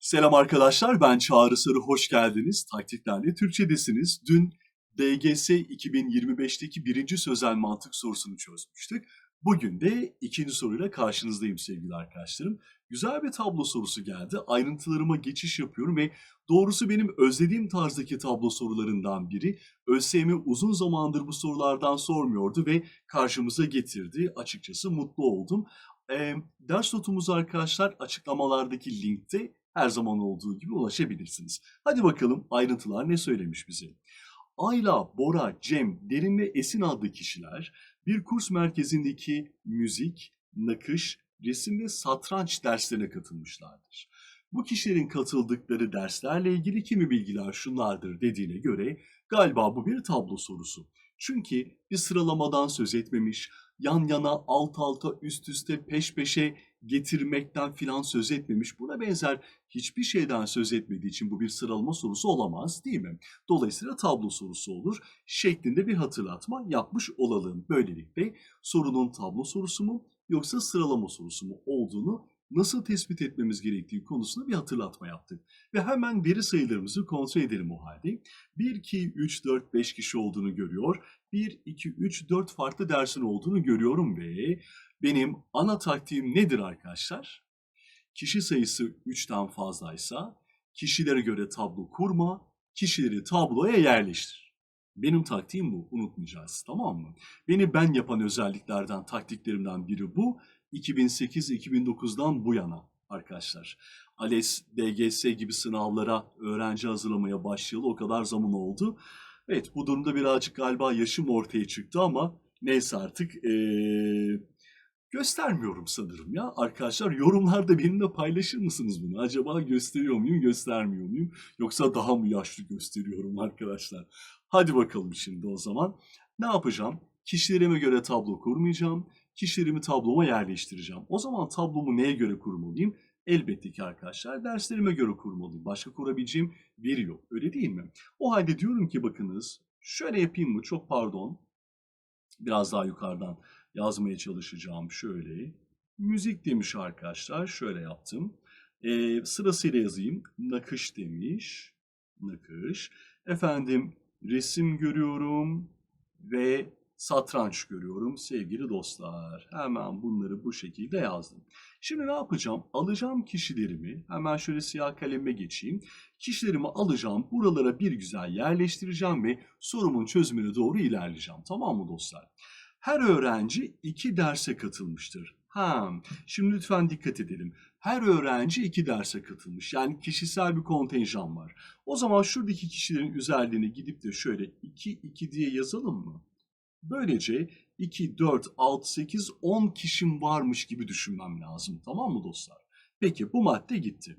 Selam arkadaşlar, ben Çağrı Sarı, hoş geldiniz. Taktiklerle Türkçedesiniz. Dün DGS 2025'teki birinci sözel mantık sorusunu çözmüştük. Bugün de ikinci soruyla karşınızdayım sevgili arkadaşlarım. Güzel bir tablo sorusu geldi. Ayrıntılarıma geçiş yapıyorum ve doğrusu benim özlediğim tarzdaki tablo sorularından biri. ÖSYM uzun zamandır bu sorulardan sormuyordu ve karşımıza getirdi. Açıkçası mutlu oldum. Ee, ders notumuzu arkadaşlar açıklamalardaki linkte her zaman olduğu gibi ulaşabilirsiniz. Hadi bakalım ayrıntılar ne söylemiş bize. Ayla, Bora, Cem, Derin ve Esin adlı kişiler bir kurs merkezindeki müzik, nakış, resim ve satranç derslerine katılmışlardır. Bu kişilerin katıldıkları derslerle ilgili kimi bilgiler şunlardır dediğine göre galiba bu bir tablo sorusu. Çünkü bir sıralamadan söz etmemiş, yan yana, alt alta, üst üste, peş peşe getirmekten filan söz etmemiş. Buna benzer hiçbir şeyden söz etmediği için bu bir sıralama sorusu olamaz değil mi? Dolayısıyla tablo sorusu olur şeklinde bir hatırlatma yapmış olalım. Böylelikle sorunun tablo sorusu mu yoksa sıralama sorusu mu olduğunu nasıl tespit etmemiz gerektiği konusunda bir hatırlatma yaptık. Ve hemen veri sayılarımızı kontrol edelim o halde. 1, 2, 3, 4, 5 kişi olduğunu görüyor. 1, 2, 3, 4 farklı dersin olduğunu görüyorum ve benim ana taktiğim nedir arkadaşlar? Kişi sayısı 3'ten fazlaysa kişilere göre tablo kurma, kişileri tabloya yerleştir. Benim taktiğim bu, unutmayacağız tamam mı? Beni ben yapan özelliklerden, taktiklerimden biri bu. 2008-2009'dan bu yana arkadaşlar. ALES, DGS gibi sınavlara öğrenci hazırlamaya başlayalı o kadar zaman oldu. Evet bu durumda birazcık galiba yaşım ortaya çıktı ama neyse artık ee, göstermiyorum sanırım ya. Arkadaşlar yorumlarda benimle paylaşır mısınız bunu? Acaba gösteriyor muyum, göstermiyor muyum? Yoksa daha mı yaşlı gösteriyorum arkadaşlar? Hadi bakalım şimdi o zaman. Ne yapacağım? Kişilerime göre tablo kurmayacağım. Kişilerimi tabloma yerleştireceğim. O zaman tablomu neye göre kurmalıyım? Elbette ki arkadaşlar derslerime göre kurmalıyım. Başka kurabileceğim veri yok. Öyle değil mi? O halde diyorum ki bakınız şöyle yapayım mı? Çok pardon. Biraz daha yukarıdan yazmaya çalışacağım. Şöyle. Müzik demiş arkadaşlar. Şöyle yaptım. Ee, sırasıyla yazayım. Nakış demiş. Nakış. Efendim resim görüyorum ve satranç görüyorum sevgili dostlar. Hemen bunları bu şekilde yazdım. Şimdi ne yapacağım? Alacağım kişilerimi, hemen şöyle siyah kaleme geçeyim. Kişilerimi alacağım, buralara bir güzel yerleştireceğim ve sorumun çözümüne doğru ilerleyeceğim. Tamam mı dostlar? Her öğrenci iki derse katılmıştır. Ha, şimdi lütfen dikkat edelim. Her öğrenci iki derse katılmış. Yani kişisel bir kontenjan var. O zaman şuradaki kişilerin üzerlerine gidip de şöyle 2 2 diye yazalım mı? Böylece 2, 4, 6, 8, 10 kişim varmış gibi düşünmem lazım. Tamam mı dostlar? Peki bu madde gitti.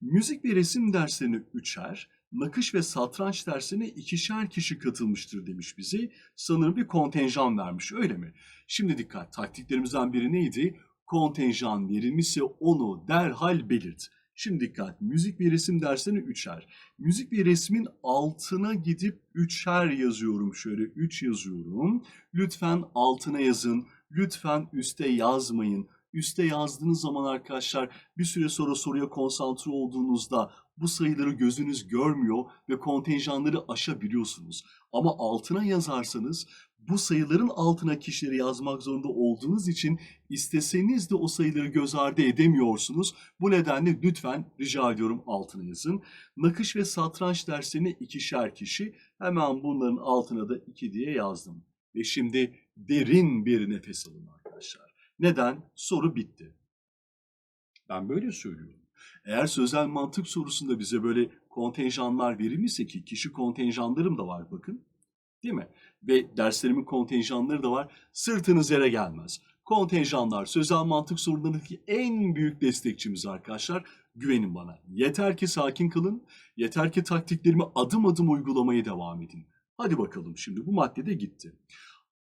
Müzik ve resim derslerine üçer, nakış ve satranç dersine ikişer kişi katılmıştır demiş bize. Sanırım bir kontenjan vermiş öyle mi? Şimdi dikkat taktiklerimizden biri neydi? Kontenjan verilmişse onu derhal belirt. Şimdi dikkat müzik ve resim derslerine üçer. Müzik ve resmin altına gidip üçer yazıyorum şöyle üç yazıyorum. Lütfen altına yazın. Lütfen üste yazmayın. Üste yazdığınız zaman arkadaşlar bir süre sonra soruya konsantre olduğunuzda bu sayıları gözünüz görmüyor ve kontenjanları aşabiliyorsunuz. Ama altına yazarsanız bu sayıların altına kişileri yazmak zorunda olduğunuz için isteseniz de o sayıları göz ardı edemiyorsunuz. Bu nedenle lütfen rica ediyorum altına yazın. Nakış ve satranç derslerine ikişer kişi. Hemen bunların altına da iki diye yazdım. Ve şimdi derin bir nefes alın arkadaşlar. Neden? Soru bitti. Ben böyle söylüyorum. Eğer sözel mantık sorusunda bize böyle kontenjanlar verilmişse ki kişi kontenjanlarım da var bakın. Değil mi? Ve derslerimin kontenjanları da var. Sırtınız yere gelmez. Kontenjanlar sözel mantık sorularındaki en büyük destekçimiz arkadaşlar. Güvenin bana. Yeter ki sakin kalın. Yeter ki taktiklerimi adım adım uygulamaya devam edin. Hadi bakalım şimdi bu maddede gitti.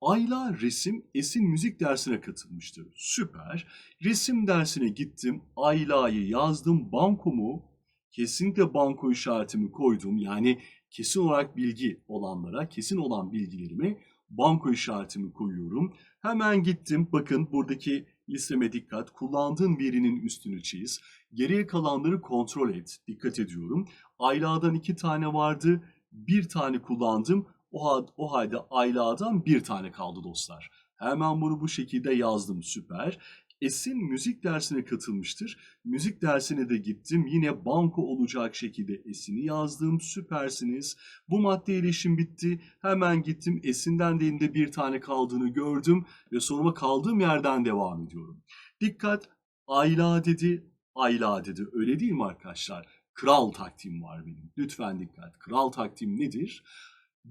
Ayla resim Esin müzik dersine katılmıştı. Süper. Resim dersine gittim. Ayla'yı yazdım. Bankomu kesinlikle banko işaretimi koydum. Yani kesin olarak bilgi olanlara, kesin olan bilgilerimi banko işaretimi koyuyorum. Hemen gittim. Bakın buradaki Listeme dikkat. Kullandığın verinin üstünü çiz. Geriye kalanları kontrol et. Dikkat ediyorum. Ayla'dan iki tane vardı. Bir tane kullandım. O, o halde Ayla'dan bir tane kaldı dostlar. Hemen bunu bu şekilde yazdım. Süper. Esin müzik dersine katılmıştır. Müzik dersine de gittim. Yine banko olacak şekilde Esin'i yazdım. Süpersiniz. Bu maddeyle işim bitti. Hemen gittim. Esin'den de elinde bir tane kaldığını gördüm. Ve soruma kaldığım yerden devam ediyorum. Dikkat. Ayla dedi. Ayla dedi. Öyle değil mi arkadaşlar? Kral taktiğim var benim. Lütfen dikkat. Kral taktiğim nedir?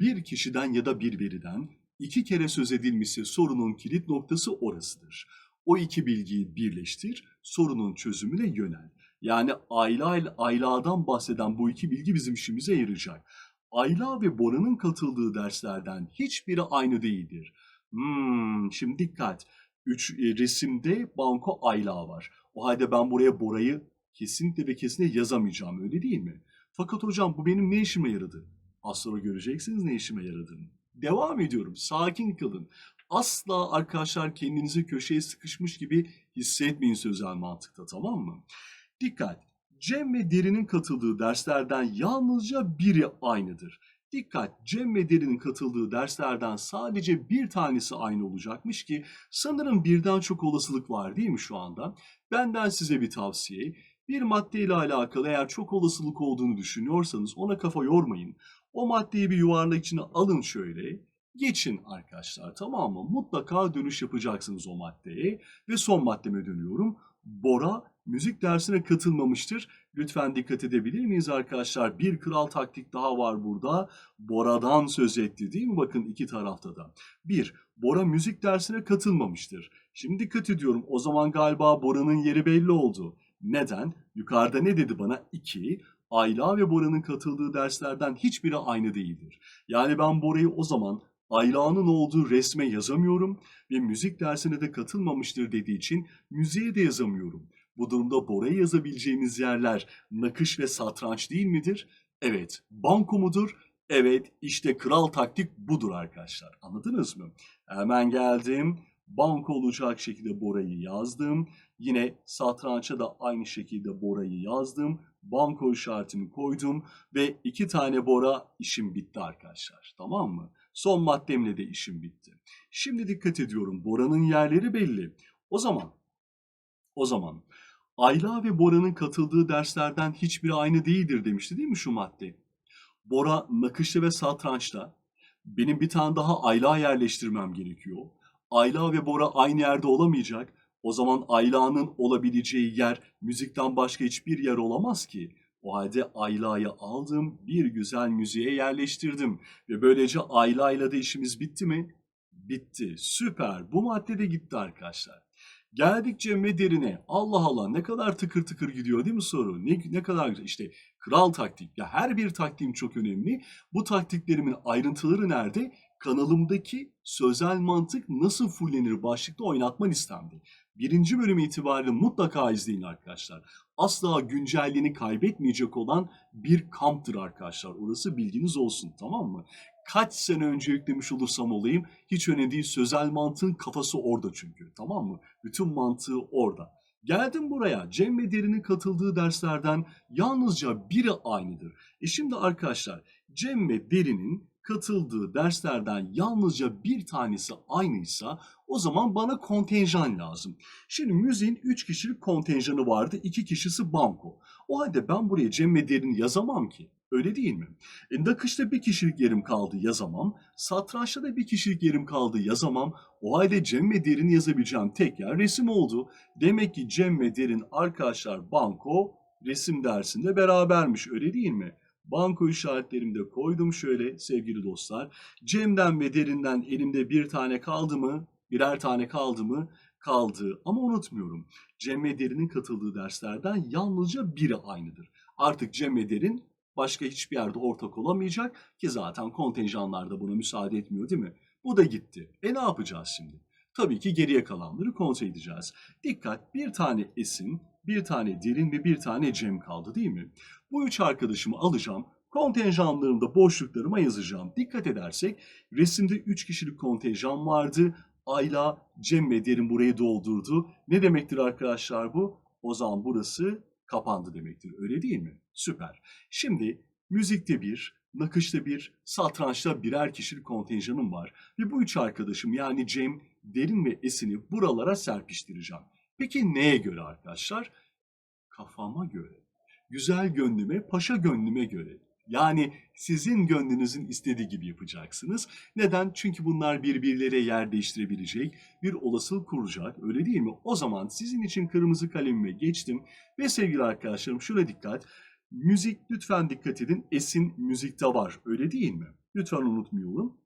Bir kişiden ya da bir veriden iki kere söz edilmişse sorunun kilit noktası orasıdır. O iki bilgiyi birleştir, sorunun çözümüne yönel. Yani Ayla ile Ayla'dan bahseden bu iki bilgi bizim işimize yarayacak. Ayla ve Bora'nın katıldığı derslerden hiçbiri aynı değildir. Hmm, şimdi dikkat. Üç e, resimde Banko Ayla var. O halde ben buraya Bora'yı kesinlikle ve kesinlikle yazamayacağım öyle değil mi? Fakat hocam bu benim ne işime yaradı? Az sonra göreceksiniz ne işime yaradığını. Devam ediyorum. Sakin kalın. Asla arkadaşlar kendinizi köşeye sıkışmış gibi hissetmeyin sözel mantıkta tamam mı? Dikkat! Cem ve Derin'in katıldığı derslerden yalnızca biri aynıdır. Dikkat! Cem ve Derin'in katıldığı derslerden sadece bir tanesi aynı olacakmış ki sanırım birden çok olasılık var değil mi şu anda? Benden size bir tavsiye. Bir maddeyle alakalı eğer çok olasılık olduğunu düşünüyorsanız ona kafa yormayın. O maddeyi bir yuvarlak içine alın şöyle. Geçin arkadaşlar tamam mı? Mutlaka dönüş yapacaksınız o maddeye. Ve son maddeme dönüyorum. Bora müzik dersine katılmamıştır. Lütfen dikkat edebilir miyiz arkadaşlar? Bir kral taktik daha var burada. Bora'dan söz etti değil mi? Bakın iki tarafta da. Bir, Bora müzik dersine katılmamıştır. Şimdi dikkat ediyorum. O zaman galiba Bora'nın yeri belli oldu. Neden? Yukarıda ne dedi bana? 2. Ayla ve Bora'nın katıldığı derslerden hiçbiri aynı değildir. Yani ben Bora'yı o zaman Ayla'nın olduğu resme yazamıyorum ve müzik dersine de katılmamıştır dediği için müziğe de yazamıyorum. Bu durumda Bora'yı yazabileceğimiz yerler nakış ve satranç değil midir? Evet. Banko mudur? Evet. işte kral taktik budur arkadaşlar. Anladınız mı? Hemen geldim. Banko olacak şekilde Bora'yı yazdım. Yine satrança da aynı şekilde Bora'yı yazdım. Banko işaretimi koydum ve iki tane Bora işim bitti arkadaşlar. Tamam mı? Son maddemle de işim bitti. Şimdi dikkat ediyorum. Bora'nın yerleri belli. O zaman o zaman Ayla ve Bora'nın katıldığı derslerden hiçbiri aynı değildir demişti değil mi şu madde? Bora nakışta ve satrançta. Benim bir tane daha Ayla yerleştirmem gerekiyor. Ayla ve Bora aynı yerde olamayacak. O zaman Ayla'nın olabileceği yer müzikten başka hiçbir yer olamaz ki. O halde Ayla'yı aldım, bir güzel müziğe yerleştirdim. Ve böylece Ayla'yla da işimiz bitti mi? Bitti. Süper. Bu madde de gitti arkadaşlar. Geldik Cem ve derine. Allah Allah ne kadar tıkır tıkır gidiyor değil mi soru? Ne, ne kadar. İşte kral taktik. Ya her bir taktiğim çok önemli. Bu taktiklerimin ayrıntıları nerede? Kanalımdaki sözel mantık nasıl fullenir başlıkta oynatma listemde. Birinci bölüm itibariyle mutlaka izleyin arkadaşlar. Asla güncelliğini kaybetmeyecek olan bir kamptır arkadaşlar. Orası bilginiz olsun tamam mı? Kaç sene önce yüklemiş olursam olayım hiç önemli değil. Sözel mantığın kafası orada çünkü tamam mı? Bütün mantığı orada. Geldim buraya. Cem ve Derin'in katıldığı derslerden yalnızca biri aynıdır. E şimdi arkadaşlar Cem ve Derin'in katıldığı derslerden yalnızca bir tanesi aynıysa o zaman bana kontenjan lazım. Şimdi müziğin 3 kişilik kontenjanı vardı. 2 kişisi banko. O halde ben buraya Cem ve yazamam ki. Öyle değil mi? E, nakışta bir kişilik yerim kaldı yazamam. Satrançta da bir kişilik yerim kaldı yazamam. O halde Cem ve Derin yazabileceğim tek yer resim oldu. Demek ki Cem ve Derin arkadaşlar banko resim dersinde berabermiş öyle değil mi? Banko işaretlerimi de koydum şöyle sevgili dostlar. Cem'den ve Derin'den elimde bir tane kaldı mı? Birer tane kaldı mı? Kaldı. Ama unutmuyorum. Cem ve Derin'in katıldığı derslerden yalnızca biri aynıdır. Artık Cem ve Derin başka hiçbir yerde ortak olamayacak ki zaten kontenjanlar da buna müsaade etmiyor değil mi? Bu da gitti. E ne yapacağız şimdi? Tabii ki geriye kalanları kontrol edeceğiz. Dikkat bir tane Esin, bir tane Derin ve bir tane Cem kaldı değil mi? Bu üç arkadaşımı alacağım. Kontenjanlarımda boşluklarıma yazacağım. Dikkat edersek resimde 3 kişilik kontenjan vardı. Ayla, Cem ve Derin burayı doldurdu. Ne demektir arkadaşlar bu? O zaman burası kapandı demektir. Öyle değil mi? Süper. Şimdi müzikte bir, nakışta bir, satrançta birer kişilik kontenjanım var. Ve bu üç arkadaşım yani Cem, Derin ve Esin'i buralara serpiştireceğim. Peki neye göre arkadaşlar? Kafama göre. Güzel gönlüme, paşa gönlüme göre. Yani sizin gönlünüzün istediği gibi yapacaksınız. Neden? Çünkü bunlar birbirleriyle yer değiştirebilecek, bir olasılık kuracak, öyle değil mi? O zaman sizin için kırmızı kalemime geçtim ve sevgili arkadaşlarım şuna dikkat. Müzik lütfen dikkat edin. Esin müzikte var, öyle değil mi? Lütfen unutmayalım.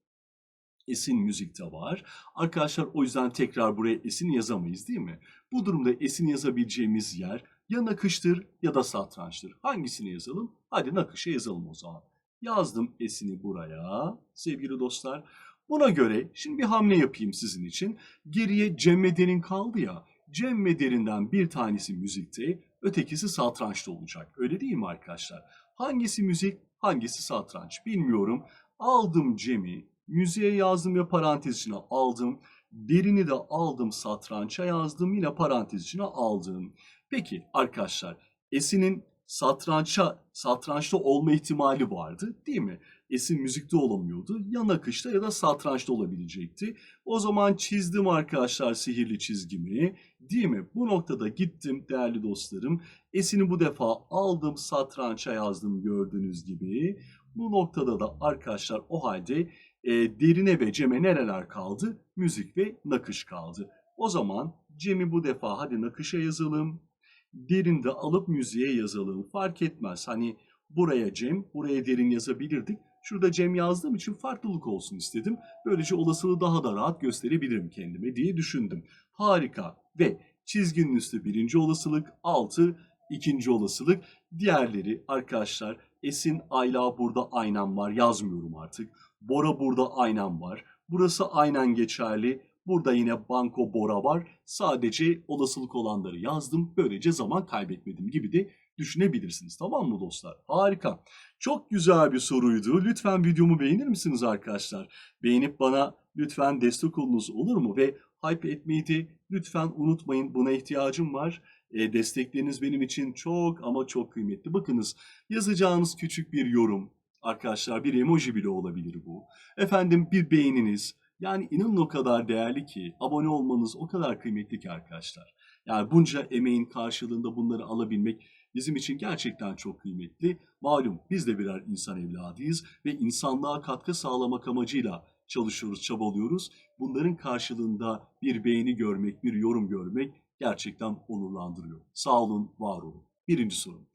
Esin müzikte var. Arkadaşlar o yüzden tekrar buraya Esin yazamayız değil mi? Bu durumda Esin yazabileceğimiz yer ya nakıştır ya da satrançtır. Hangisini yazalım? Hadi nakışa yazalım o zaman. Yazdım Esin'i buraya sevgili dostlar. Buna göre şimdi bir hamle yapayım sizin için. Geriye Cem kaldı ya. Cem bir tanesi müzikte, ötekisi satrançta olacak. Öyle değil mi arkadaşlar? Hangisi müzik, hangisi satranç bilmiyorum. Aldım Cem'i, müziğe yazdım ve parantez içine aldım. Derini de aldım satrança yazdım yine parantez içine aldım. Peki arkadaşlar Esin'in satrança, satrançta olma ihtimali vardı değil mi? Esin müzikte olamıyordu. Ya nakışta ya da satrançta olabilecekti. O zaman çizdim arkadaşlar sihirli çizgimi. Değil mi? Bu noktada gittim değerli dostlarım. Esin'i bu defa aldım satrança yazdım gördüğünüz gibi. Bu noktada da arkadaşlar o halde e, derine ve Cem'e nereler kaldı? Müzik ve nakış kaldı. O zaman Cem'i bu defa hadi nakışa yazalım. Derin de alıp müziğe yazalım. Fark etmez. Hani buraya Cem, buraya derin yazabilirdik. Şurada Cem yazdığım için farklılık olsun istedim. Böylece olasılığı daha da rahat gösterebilirim kendime diye düşündüm. Harika. Ve çizginin üstü birinci olasılık, altı ikinci olasılık. Diğerleri arkadaşlar Esin, Ayla burada aynen var yazmıyorum artık. Bora burada aynen var. Burası aynen geçerli. Burada yine banko bora var. Sadece olasılık olanları yazdım. Böylece zaman kaybetmedim gibi de düşünebilirsiniz. Tamam mı dostlar? Harika. Çok güzel bir soruydu. Lütfen videomu beğenir misiniz arkadaşlar? Beğenip bana lütfen destek olunuz olur mu? Ve hype etmeyi de lütfen unutmayın. Buna ihtiyacım var. E, destekleriniz benim için çok ama çok kıymetli. Bakınız yazacağınız küçük bir yorum. Arkadaşlar bir emoji bile olabilir bu. Efendim bir beğeniniz. Yani inanın o kadar değerli ki abone olmanız o kadar kıymetli ki arkadaşlar. Yani bunca emeğin karşılığında bunları alabilmek bizim için gerçekten çok kıymetli. Malum biz de birer insan evladıyız ve insanlığa katkı sağlamak amacıyla çalışıyoruz, çabalıyoruz. Bunların karşılığında bir beğeni görmek, bir yorum görmek gerçekten onurlandırıyor. Sağ olun, var olun. Birinci soru.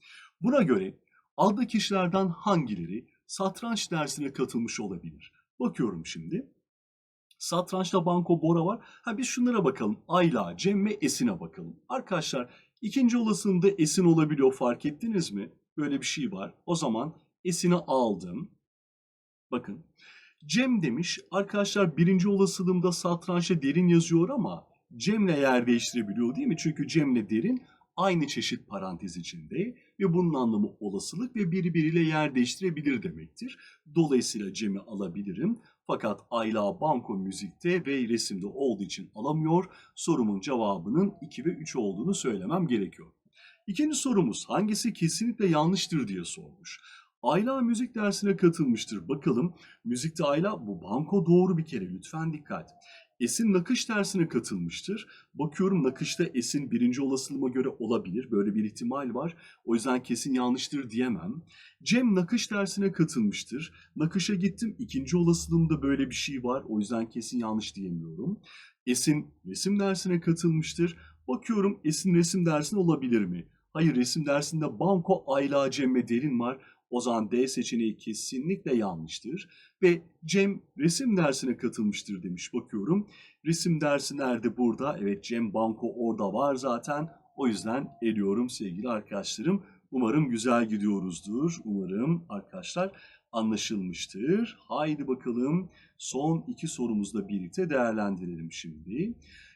Buna göre alttaki kişilerden hangileri satranç dersine katılmış olabilir? Bakıyorum şimdi. Satrançta Banko Bora var. Ha biz şunlara bakalım. Ayla, Cem ve Esin'e bakalım. Arkadaşlar ikinci olasılığında Esin olabiliyor fark ettiniz mi? Böyle bir şey var. O zaman Esin'i aldım. Bakın. Cem demiş. Arkadaşlar birinci olasılığımda satrançta derin yazıyor ama Cem'le yer değiştirebiliyor değil mi? Çünkü Cem'le derin aynı çeşit parantez içinde ve bunun anlamı olasılık ve birbiriyle yer değiştirebilir demektir. Dolayısıyla Cem'i alabilirim. Fakat Ayla Banko müzikte ve resimde olduğu için alamıyor. Sorumun cevabının 2 ve 3 olduğunu söylemem gerekiyor. İkinci sorumuz hangisi kesinlikle yanlıştır diye sormuş. Ayla müzik dersine katılmıştır. Bakalım müzikte Ayla bu banko doğru bir kere lütfen dikkat. Esin nakış dersine katılmıştır. Bakıyorum nakışta Esin birinci olasılığıma göre olabilir. Böyle bir ihtimal var. O yüzden kesin yanlıştır diyemem. Cem nakış dersine katılmıştır. Nakışa gittim. İkinci olasılığımda böyle bir şey var. O yüzden kesin yanlış diyemiyorum. Esin resim dersine katılmıştır. Bakıyorum Esin resim dersine olabilir mi? Hayır resim dersinde Banko, Ayla, Cem ve Derin var. O zaman D seçeneği kesinlikle yanlıştır. Ve Cem resim dersine katılmıştır demiş bakıyorum. Resim dersi nerede burada? Evet Cem Banko orada var zaten. O yüzden eliyorum sevgili arkadaşlarım. Umarım güzel gidiyoruzdur. Umarım arkadaşlar anlaşılmıştır. Haydi bakalım son iki sorumuzla birlikte değerlendirelim şimdi.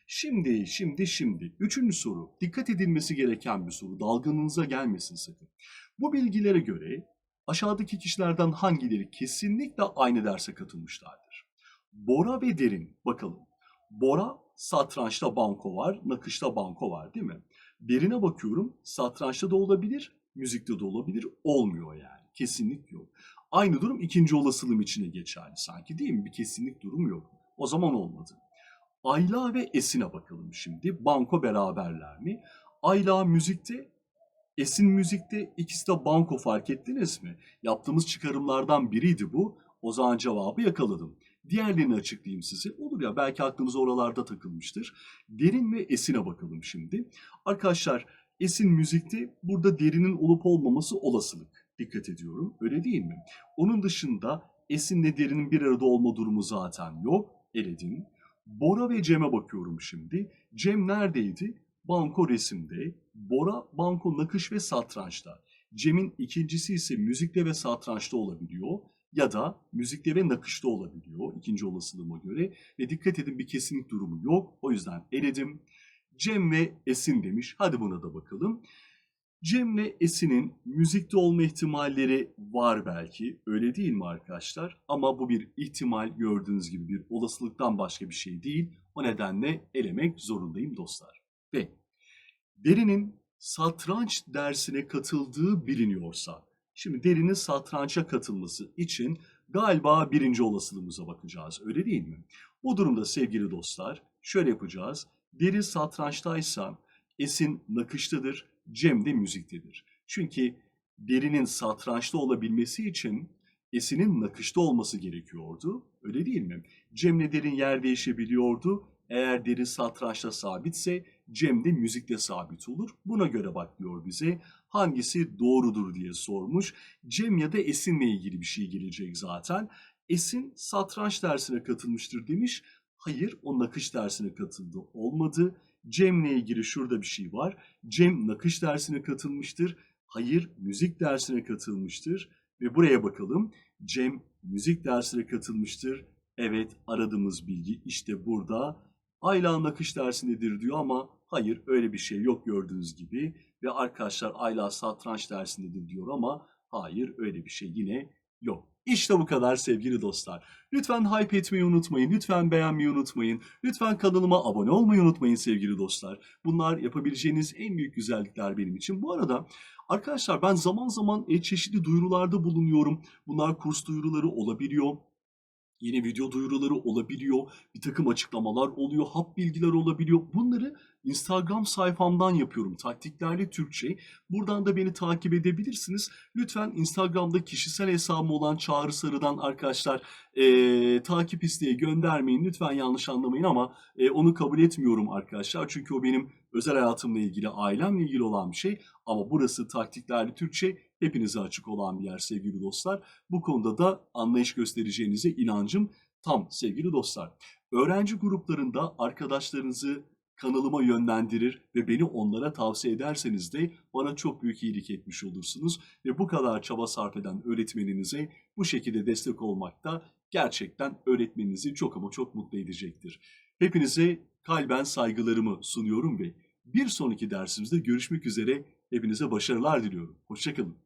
Şimdi, şimdi, şimdi. Üçüncü soru. Dikkat edilmesi gereken bir soru. Dalgınlığınıza gelmesin sakın. Bu bilgilere göre aşağıdaki kişilerden hangileri kesinlikle aynı derse katılmışlardır? Bora ve Derin. Bakalım. Bora satrançta banko var, nakışta banko var değil mi? Derine bakıyorum satrançta da olabilir, müzikte de olabilir. Olmuyor yani. Kesinlik yok. Aynı durum ikinci olasılığım içine geçerli sanki değil mi? Bir kesinlik durum yok. O zaman olmadı. Ayla ve Esin'e bakalım şimdi. Banko beraberler mi? Ayla müzikte, Esin müzikte ikisi de banko fark ettiniz mi? Yaptığımız çıkarımlardan biriydi bu. O zaman cevabı yakaladım. Diğerlerini açıklayayım size. Olur ya belki aklınız oralarda takılmıştır. Derin ve Esin'e bakalım şimdi. Arkadaşlar Esin müzikte burada derinin olup olmaması olasılık. Dikkat ediyorum. Öyle değil mi? Onun dışında Esin'le derinin bir arada olma durumu zaten yok. Eledim. Bora ve Cem'e bakıyorum şimdi. Cem neredeydi? Banko resimde. Bora banko nakış ve satrançta. Cem'in ikincisi ise müzikte ve satrançta olabiliyor. Ya da müzikte ve nakışta olabiliyor ikinci olasılığıma göre. Ve dikkat edin bir kesinlik durumu yok. O yüzden eledim. Cem ve Esin demiş. Hadi buna da bakalım. Cem'le Esin'in müzikte olma ihtimalleri var belki. Öyle değil mi arkadaşlar? Ama bu bir ihtimal gördüğünüz gibi bir olasılıktan başka bir şey değil. O nedenle elemek zorundayım dostlar. Ve Derin'in satranç dersine katıldığı biliniyorsa, şimdi Derin'in satrança katılması için galiba birinci olasılığımıza bakacağız. Öyle değil mi? Bu durumda sevgili dostlar şöyle yapacağız. Derin satrançtaysa Esin nakıştadır, Cem de müziktedir. Çünkü Derin'in satrançta olabilmesi için Esin'in nakışta olması gerekiyordu. Öyle değil mi? Cem'le Derin yer değişebiliyordu. Eğer Derin satrançta sabitse Cem de müzikte sabit olur. Buna göre bak diyor bize. Hangisi doğrudur diye sormuş. Cem ya da Esin'le ilgili bir şey gelecek zaten. Esin satranç dersine katılmıştır demiş. Hayır o nakış dersine katıldı. Olmadı. Cem'le ilgili şurada bir şey var. Cem nakış dersine katılmıştır. Hayır müzik dersine katılmıştır. Ve buraya bakalım. Cem müzik dersine katılmıştır. Evet aradığımız bilgi işte burada. Ayla nakış dersindedir diyor ama hayır öyle bir şey yok gördüğünüz gibi. Ve arkadaşlar Ayla satranç dersindedir diyor ama hayır öyle bir şey yine yok. İşte bu kadar sevgili dostlar. Lütfen hype etmeyi unutmayın. Lütfen beğenmeyi unutmayın. Lütfen kanalıma abone olmayı unutmayın sevgili dostlar. Bunlar yapabileceğiniz en büyük güzellikler benim için. Bu arada arkadaşlar ben zaman zaman e, çeşitli duyurularda bulunuyorum. Bunlar kurs duyuruları olabiliyor. Yeni video duyuruları olabiliyor. Bir takım açıklamalar oluyor. Hap bilgiler olabiliyor. Bunları Instagram sayfamdan yapıyorum. Taktiklerle Türkçe. Buradan da beni takip edebilirsiniz. Lütfen Instagram'da kişisel hesabım olan Çağrı Sarı'dan arkadaşlar eee, takip isteği göndermeyin. Lütfen yanlış anlamayın ama eee, onu kabul etmiyorum arkadaşlar. Çünkü o benim özel hayatımla ilgili, ailemle ilgili olan bir şey. Ama burası Taktiklerle Türkçe hepinize açık olan bir yer sevgili dostlar. Bu konuda da anlayış göstereceğinize inancım tam sevgili dostlar. Öğrenci gruplarında arkadaşlarınızı kanalıma yönlendirir ve beni onlara tavsiye ederseniz de bana çok büyük iyilik etmiş olursunuz. Ve bu kadar çaba sarf eden öğretmeninize bu şekilde destek olmak da gerçekten öğretmeninizi çok ama çok mutlu edecektir. Hepinize kalben saygılarımı sunuyorum ve bir sonraki dersimizde görüşmek üzere. Hepinize başarılar diliyorum. Hoşçakalın.